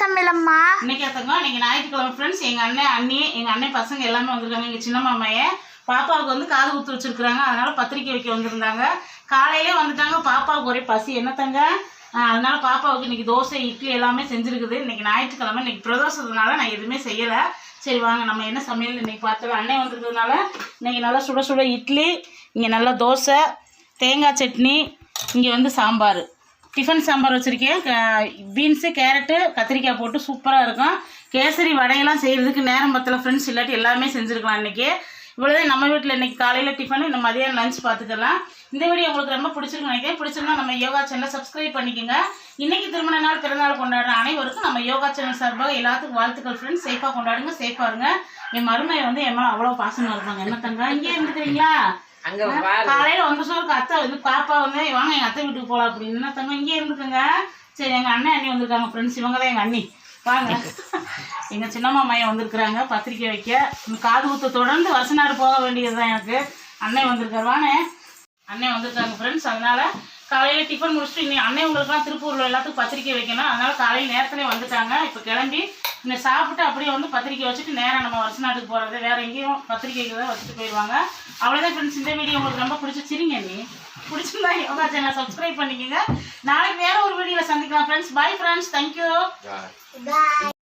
சமையலம்மா? இன்னைக்கு எடுத்தங்க இன்னைக்கு ஞாயிற்றுக்கிழமை ஃப்ரெண்ட்ஸ் எங்கள் அண்ணன் அண்ணி எங்கள் அண்ணன் பசங்க எல்லாமே வந்திருக்காங்க. எங்கள் சின்ன மாமையே. பாப்பாவுக்கு வந்து காது குத்து வச்சிருக்கிறாங்க. அதனால பத்திரிக்கை வைக்க வந்திருந்தாங்க. காலையிலே வந்துட்டாங்க. பாப்பாவுக்கு ஒரே பசி. என்னத்தங்க ஆஹ் அதனால பாப்பாவுக்கு இன்னைக்கு தோசை இட்லி எல்லாமே செஞ்சிருக்குது. இன்னைக்கு ஞாயிற்றுக்கிழமை இன்னைக்கு பிரதோஷத்துனால நான் எதுவுமே செய்யலை. சரி வாங்க நம்ம என்ன சமையல் இன்னைக்கு பார்த்துக்கலாம் அண்ணன் வந்திருக்கிறதுனால இன்னைக்கு நல்லா சுட சுட இட்லி இங்கே நல்லா தோசை தேங்காய் சட்னி இங்கே வந்து சாம்பார். டிஃபன் சாம்பார் வச்சுருக்கேன். பீன்ஸு கேரட்டு கத்திரிக்காய் போட்டு சூப்பராக இருக்கும். கேசரி வடையெல்லாம் செய்கிறதுக்கு நேரம் பத்தல ஃப்ரெண்ட்ஸ் இல்லாட்டி எல்லாமே செஞ்சுருக்கலாம் இன்றைக்கி இவ்வளோதான் நம்ம வீட்டில் இன்றைக்கி காலையில் டிஃபன் இந்த மதியம் லஞ்ச் பார்த்துக்கலாம் இந்த வீடியோ உங்களுக்கு ரொம்ப பிடிச்சிருக்கு நினைக்கிறேன். பிடிச்சிருந்தா நம்ம யோகா சேனலை சப்ஸ்கிரைப் பண்ணிக்கோங்க. இன்றைக்கி திருமண நாள் பிறந்தநாள் கொண்டாடுற அனைவருக்கும் நம்ம யோகா சேனல் சார்பாக எல்லாத்துக்கும் வாழ்த்துக்கள் ஃப்ரெண்ட்ஸ் சேஃபாக கொண்டாடுங்க சேஃபாக இருங்க. என் மருமையை வந்து என் மேலே அவ்வளோ பாசமாக இருப்பாங்க. என்ன தங்க? இங்கே இருந்துக்கிறீங்களா? காலையில சோறுக்கு அத்தை வந்து பாப்பா வந்து வாங்க எங்க அத்தை வீட்டுக்கு போலாம் அப்படின்னு. தங்க இங்கே இருந்துக்கோங்க. சரி எங்க அண்ணன் அண்ணி வந்திருக்காங்க ஃப்ரெண்ட்ஸ் இவங்க தான் எங்க அண்ணி. வாங்க. எங்க சின்னம்மா மையம் வந்திருக்கிறாங்க பத்திரிக்கை வைக்க. காது குத்த தொடர்ந்து வருஷநாடு போக வேண்டியது தான் எனக்கு. அண்ணன் வந்திருக்காரு. வாங்க. அண்ணன் வந்திருக்காங்க ஃப்ரெண்ட்ஸ் அதனால காலையில டிஃபன் முடிச்சுட்டு இன்னைக்கு அண்ணன் உங்களுக்குலாம் திருப்பூர்ல எல்லாத்துக்கும் பத்திரிக்கை வைக்கணும். அதனால காலையில் நேரத்திலே வந்துட்டாங்க. இப்போ கிளம்பி இந்த சாப்பிட்டு அப்படியே வந்து பத்திரிக்கை வச்சுட்டு நேரம் நம்ம வருஷ நாட்டுக்கு போகிறது வேற எங்கேயும் பத்திரிக்கைக்கு தான் வச்சுட்டு போயிடுவாங்க. அவ்வளோதான் ஃப்ரெண்ட்ஸ் இந்த வீடியோ உங்களுக்கு ரொம்ப பிடிச்சி சிரிங்க நீ. பிடிச்சிருந்தா யோகா சேனல் சப்ஸ்கிரைப் பண்ணிக்கோங்க. நாளைக்கு வேற ஒரு வீடியோவில் சந்திக்கலாம் ஃப்ரெண்ட்ஸ் பை ஃப்ரெண்ட்ஸ் தேங்க்யூ